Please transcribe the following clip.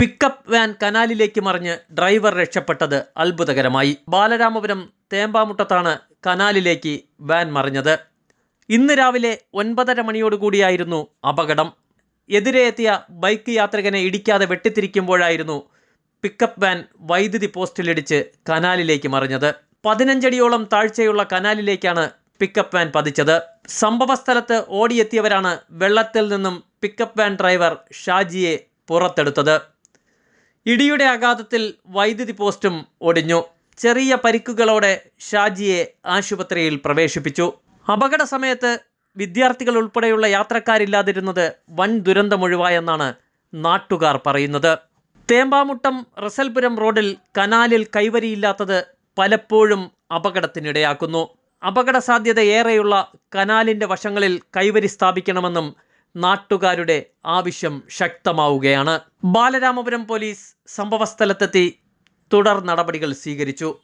Pickup van കനാലിലേക്ക് മറിഞ്ഞ് driver രക്ഷപ്പെട്ടത് അത്ഭുതകരമായി. ബാലരാമപുരം തേമ്പാമുട്ടത്താണ് കനാലിലേക്ക് വാൻ മറിഞ്ഞത്. ഇന്ന് രാവിലെ ഒൻപതര മണിയോടുകൂടിയായിരുന്നു അപകടം. എതിരെ എത്തിയ ബൈക്ക് യാത്രികനെ ഇടിക്കാതെ വെട്ടിത്തിരിക്കുമ്പോഴായിരുന്നു പിക്കപ്പ് വാൻ വൈദ്യുതി പോസ്റ്റിലിടിച്ച് കനാലിലേക്ക് മറിഞ്ഞത്. പതിനഞ്ചടിയോളം താഴ്ചയുള്ള കനാലിലേക്കാണ് പിക്കപ്പ് വാൻ പതിച്ചത്. സംഭവസ്ഥലത്ത് ഓടിയെത്തിയവരാണ് വെള്ളത്തിൽ നിന്നും പിക്കപ്പ് വാൻ ഡ്രൈവർ ഷാജിയെ പുറത്തെടുത്തത്. ഇടിയുടെ ആഘാതത്തിൽ വൈദ്യുതി പോസ്റ്റും ഒടിഞ്ഞു. ചെറിയ പരിക്കുകളോടെ ഷാജിയെ ആശുപത്രിയിൽ പ്രവേശിപ്പിച്ചു. അപകട സമയത്ത് വിദ്യാർത്ഥികൾ ഉൾപ്പെടെയുള്ള യാത്രക്കാരില്ലാതിരുന്നത് വൻ ദുരന്തമൊഴിവായെന്നാണ് നാട്ടുകാർ പറയുന്നത്. തേമ്പാമുട്ടം റസൽപുരം റോഡിൽ കനാലിൽ കൈവരിയില്ലാത്തത് പലപ്പോഴും അപകടത്തിനിടയാക്കുന്നു. അപകട സാധ്യത ഏറെയുള്ള കനാലിന്റെ വശങ്ങളിൽ കൈവരി സ്ഥാപിക്കണമെന്നും നാട്ടുകാരുടെ ആവശ്യം ശക്തമാവുകയാണ്. ബാലരാമപുരം പോലീസ് സംഭവസ്ഥലത്തെത്തി തുടർ നടപടികൾ സ്വീകരിച്ചു.